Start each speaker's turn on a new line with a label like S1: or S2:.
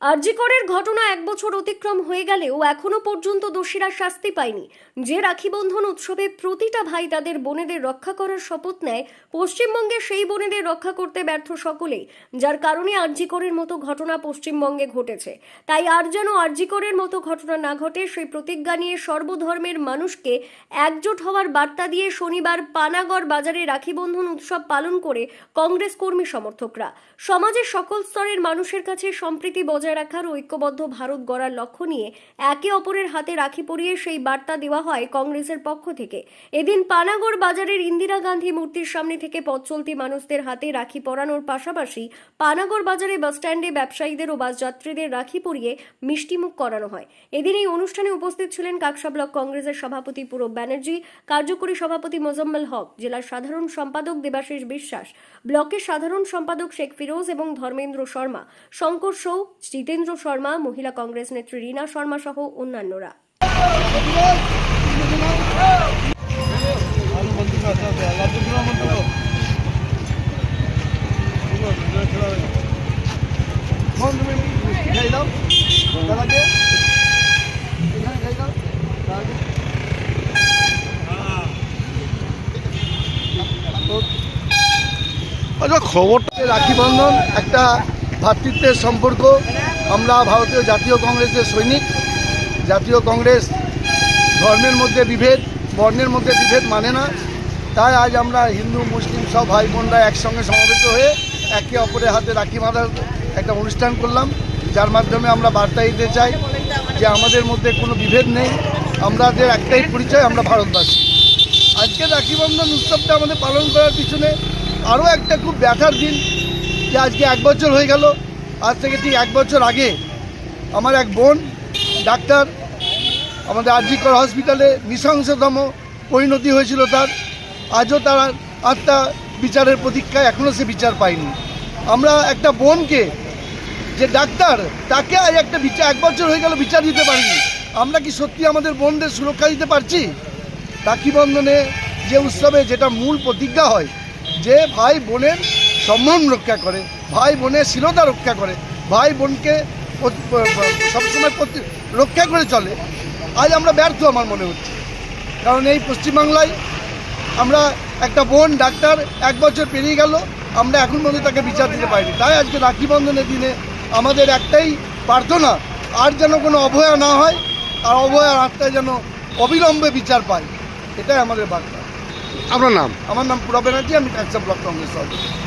S1: আরজিকরের ঘটনা এক বছর অতিক্রম হয়ে গেলেও এখনও পর্যন্ত দোষীরা শাস্তি পায়নি। যে রাখি বন্ধন উৎসবে প্রতিটা ভাই তাদের বোনেদের রক্ষা করার শপথ নেয়, পশ্চিমবঙ্গে সেই বোনেদের রক্ষা করতে ব্যর্থ সকলেই, যার কারণে আরজিকরের মতো ঘটনা পশ্চিমবঙ্গে ঘটেছে। তাই আর যেন আরজিকরের মতো ঘটনা না ঘটে, সেই প্রতিজ্ঞা নিয়ে সর্বধর্মের মানুষকে একজোট হওয়ার বার্তা দিয়ে শনিবার পানাগড় বাজারে রাখি বন্ধন উৎসব পালন করে কংগ্রেস কর্মী সমর্থকরা। সমাজের সকল স্তরের মানুষের কাছে সম্প্রীতি বজায় রাখার ঐক্যবদ্ধ ভারত গড়ার লক্ষ্য নিয়ে একে অপরের হাতে রাখি পরিয়ে সেই বার্তা দেওয়া হয় কংগ্রেসের পক্ষ থেকে। এদিন পানাগড় বাজারের ইন্দিরা গান্ধী মূর্তির সামনে থেকে পথ চলতি মানুষদের হাতে রাখি পরানোর পাশাপাশি পানাগড় বাজারে বাসস্ট্যান্ডে ব্যবসায়ীদের ও বাসযাত্রীদের রাখি পরিয়ে মিষ্টিমুখ করানো হয়। এদিন এই অনুষ্ঠানে উপস্থিত ছিলেন কাকসা ব্লক কংগ্রেসের সভাপতি পূরব ব্যানার্জি, কার্যকরী সভাপতি মোজাম্মেল হক, জেলার সাধারণ সম্পাদক দেবাশিস বিশ্বাস, ব্লকের সাধারণ সম্পাদক শেখ ফিরোজ এবং ধর্মেন্দ্র শর্মা, শঙ্কর সৌ জিতেন্দ্র শর্মা, মহিলা কংগ্রেস নেত্রী রীনা শর্মা সহ অন্যান্যরা।
S2: আচ্ছা খবরটা
S3: রাখি বন্ধন, একটা ভাতৃত্বের সম্পর্ক আমরা ভারতীয় জাতীয় কংগ্রেসের সৈনিক। জাতীয় কংগ্রেস ধর্মের মধ্যে বিভেদ, বর্ণের মধ্যে বিভেদ মানে না। তাই আজ আমরা হিন্দু, মুসলিম সব ভাই বোনরা একসঙ্গে সমবেত হয়ে একে অপরের হাতে রাখি বাঁধার একটা অনুষ্ঠান করলাম। যার মাধ্যমে আমরা বার্তা দিতে চাই যে আমাদের মধ্যে কোনো বিভেদ নেই। আমাদের একটাই পরিচয়, আমরা ভারতবাসী। আজকে রাখি বন্ধন উৎসবটা আমাদের পালন করার পিছনে আরও একটা খুব ব্যথার দিন যে আজকে এক বছর হয়ে গেল। আজ থেকে ঠিক এক বছর আগে আমার এক বোন, ডাক্তার, আমাদের আরজিকর হসপিটালে নৃশংসতম পরিণতি হয়েছিল তার। আজও তার আত্মা বিচারের প্রতীক্ষায় এখনও সে বিচার পায়নি। আমরা একটা বোনকে, যে ডাক্তার, তাকে আজ একটা বিচার এক বছর হয়ে গেল বিচার দিতে পারিনি। আমরা কি সত্যি আমাদের বোনদের সুরক্ষা দিতে পারছি? রাখি বন্ধনে যে উৎসবে যেটা মূল প্রতিজ্ঞা হয়, যে ভাই বোনের সম্মান রক্ষা করে ভাই বোনের শীলতা রক্ষা করে ভাই বোনকে সবসময় প্রতি- রক্ষা করে চলে। আজ আমরা ব্যর্থ আমার মনে হচ্ছে। কারণ এই পশ্চিমবাংলায় আমরা একটা বোন ডাক্তার এক বছর পেরিয়ে গেল আমরা এখন পর্যন্ত তাকে বিচার দিতে পারিনি। তাই আজকে রাখি বন্ধনের দিনে আমাদের একটাই প্রার্থনা আর যেন কোনো অবহেলা না হয় আর অবহেলার আত্মায় যেন অবিলম্বে বিচার পায়। এটাই আমাদের বার্তা।
S2: আপনার নাম?
S3: আমার নাম পুরা ব্যানার্জি আমি কাকসা ব্লক কংগ্রেস সভাপতি।